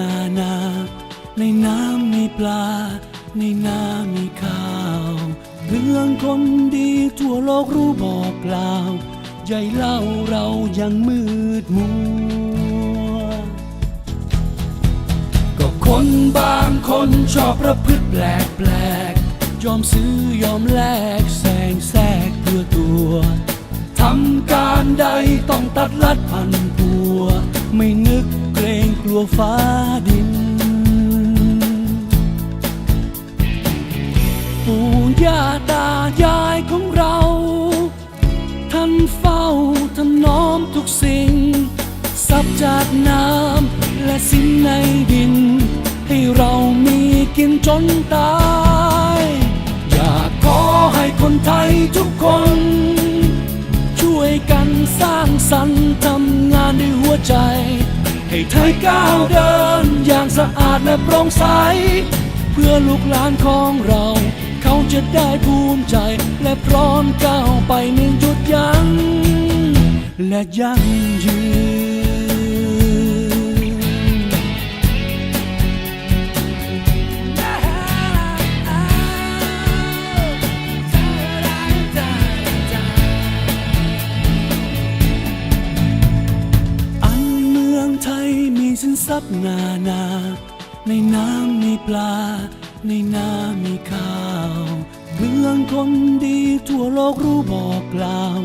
นานาในน้ำมีปลา ในน้ำมีข้าวเรื่องคนดีทั่วโลกรู้บอกกล่าวใหญ่เล่าเรายังมืดมัว ก็คนบางคนชอบประพฤติแปลกแปลกๆยอมซื้อยอมแลกแซงแทรกเพื่อตัวทำการใดต้องตัดลัดพันปัวไม่ งฟ้าดิน ปู่ย่าตายายของเรา ท่านเฝ้าทำน้อมทุกสิ่ง สับจากน้ำและสิ่งในดิน ให้เรามีกินจนตาย อยากขอให้คนไทยทุกคน ช่วยกันสร้างสรรค์ทำงานด้วยหัวใจ ไทยก้าวเดิน อย่างสะอาดและโปร่งใส เพื่อลูกหลานของเรา เขาจะได้ภูมิใจ และพร้อมก้าวไปหนึ่งจุดยัง้งและยั่งยืน นานา ในน้ำมีปลา ในน้ำมีข้าวเรื่องคนดีทั่วโลกรู้บอกกล่าว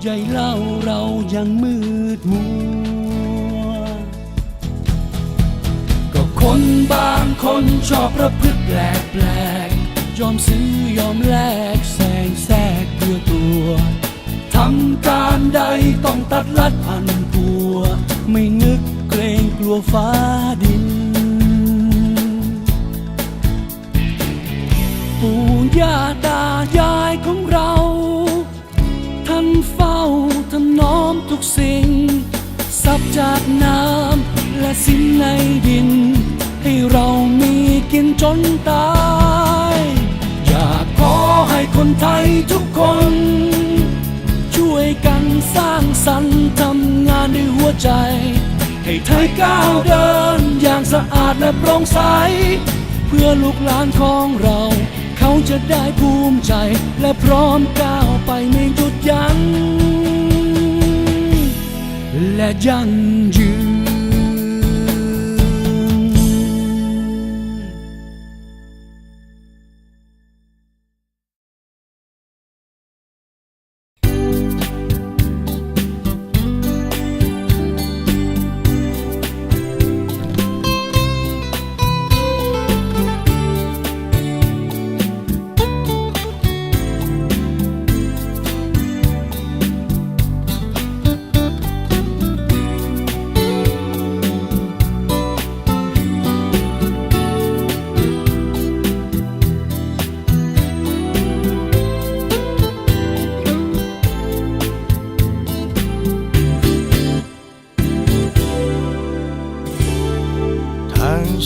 ใหญ่เล่าเรายังมืดมัว ก็คนบางคนชอบประพฤติแปลกแปลกยอมซื้อยอมแลกแซงแทรกเพื่อตัวทำการใดต้องตัดลัดพันปัว ไม่นึก ลัวฟ้าดิน ปู่ย่าตายายของเรา ท่านเฝ้าทำน้อมทุกสิ่ง สับจากน้ำและสิ่งในดิน ให้เรามีกินจนตาย อยากขอให้คนไทยทุกคน ช่วยกันสร้างสรรค์ทำงานด้วยหัวใจ ให้ไทยก้าวเดิน อย่างสะอาดและโปร่งใส เพื่อลูกหลานของเรา เขาจะได้ภูมิใจ และพร้อมก้าวไปไม่หยุดยัง้งและยั่งยืน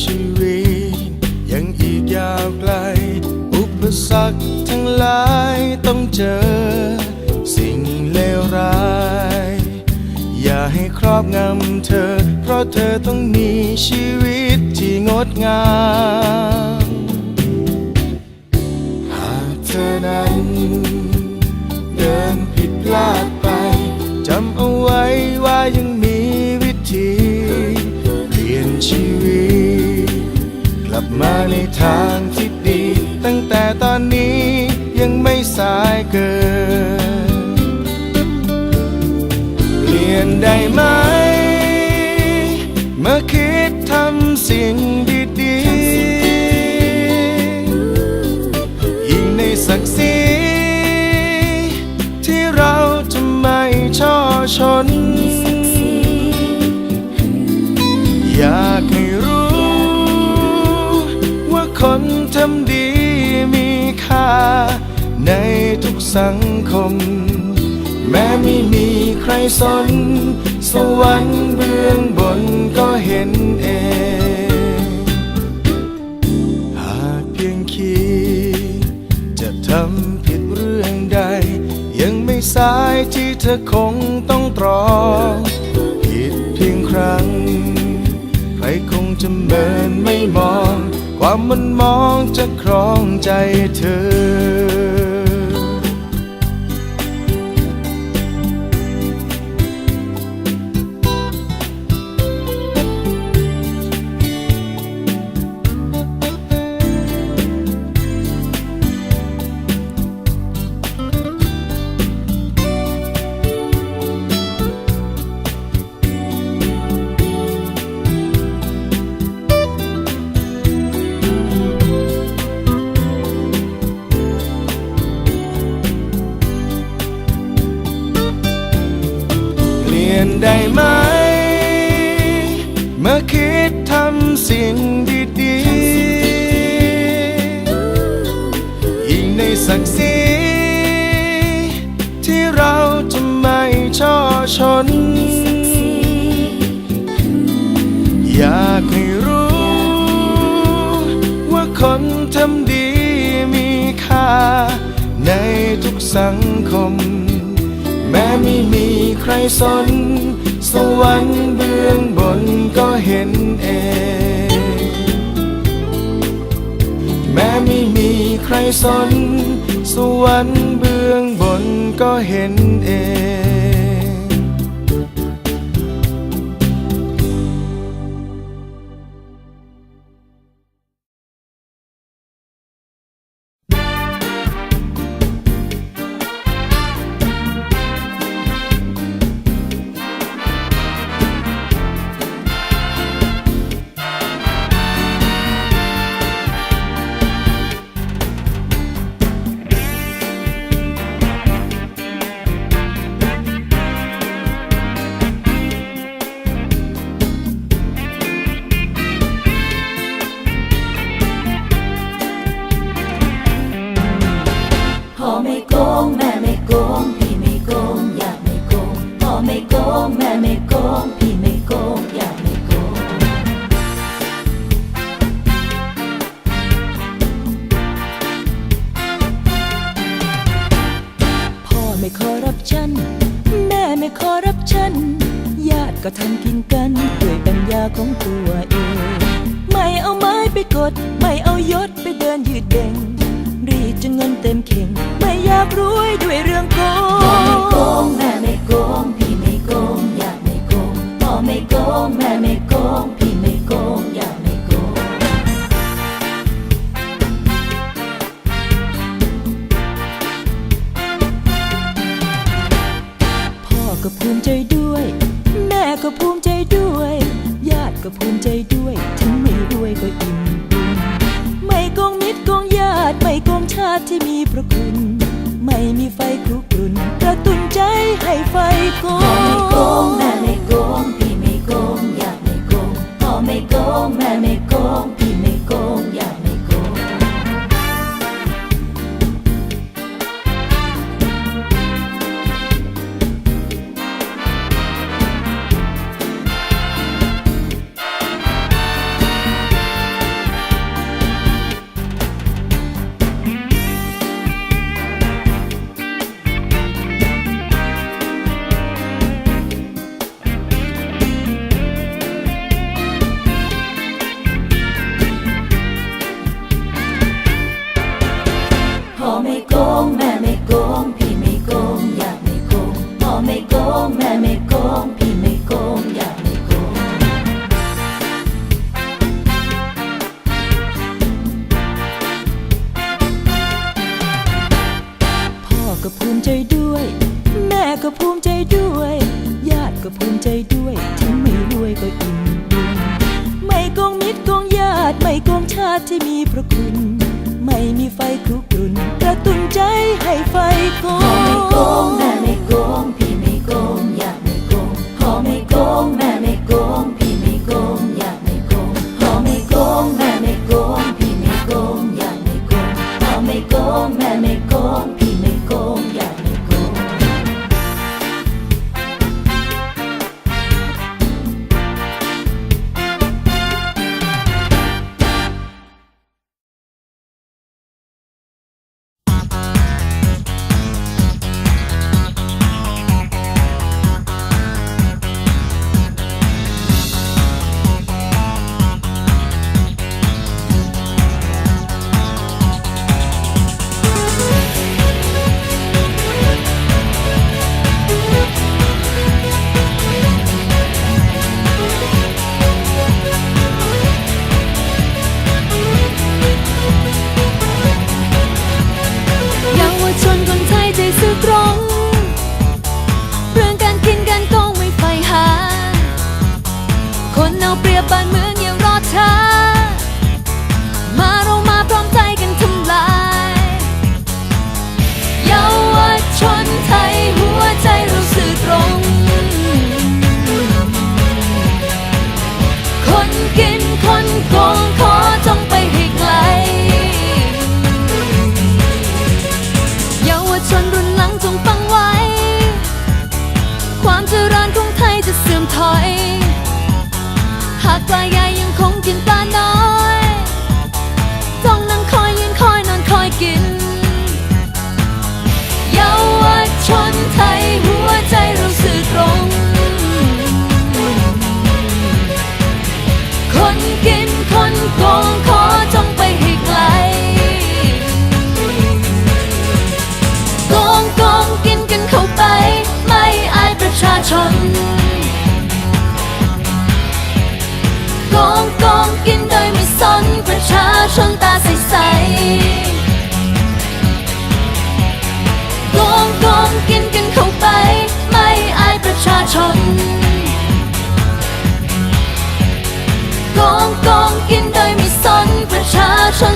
ชีวิต ยังอีกยาวไกล อุปสรรคทั้งหลายต้องเจอ สิ่งเลวร้าย อย่าให้ครอบงำเธอ เพราะเธอต้องมีชีวิตที่งดงาม หากเธอนั้น เดินผิดพลาดไปจำเอาไว้ มาในทางที่ดี ตั้งแต่ตอนนี้ยังไม่สายเกิน เปลี่ยนได้ไหม สังคม แม้ไม่มีใครสน สวรรค์เบื้องบนก็เห็นเอง หากเพียงคิดจะทำผิดเรื่องใด ยังไม่สายที่เธอคงต้องตรองผิดเพียงครั้ง ใครคงจะเมินไม่มอง ความมันมองจะครองใจเธอ ศักดิ์ศรีที่เราจะไม่ช่อชน อยากให้รู้ ว่าคนทำดีมีค่า ในทุกสังคม แม้ไม่มีใครสน สวรรค์เบื้องบนก็เห็นเอง ใครสน สวรรค์เบื้องบนก็เห็นเอง ก็ทำกินกันด้วยปัญญาของตัวเอง ไม่เอาไม้ไปกด ไม่เอายศไปเดินยืดเด่งรีดจนเงินเต็มเข่ง ไม่อยากรวยด้วยเรื่องโกงพ่อไม่โกงแม่ไม่โกงพี่ไม่โกงอยากไม่โกงพ่อไม่โกงแม่ไม่โกงาติที่มีพระคุณ ไม่มีไฟคลุกรุ่นกระตุ้นใจให้ไฟโกงไม่โกงแม่ไม่โกง งแม่ไม่โกงพี่ไม่โกงอยากไม่โกงพ่อไม่โกงแม่ไม่โกงพี่ไม่โกงอยากไม่โกง พ่อก็ภูมิใจด้วย แม่ก็ภูมิใจด้วย ญาติก็ภูมิใจด้วยถึงไม่รวยก็อิ่มบุญไม่โกงมิตรโกงญาติไม่โกงชาติที่มีพระ ช่างตาใสๆกลมกลมกินกันเข้าไป ไม่อายประชาชนกองกงกินโดยม่สนประชาชน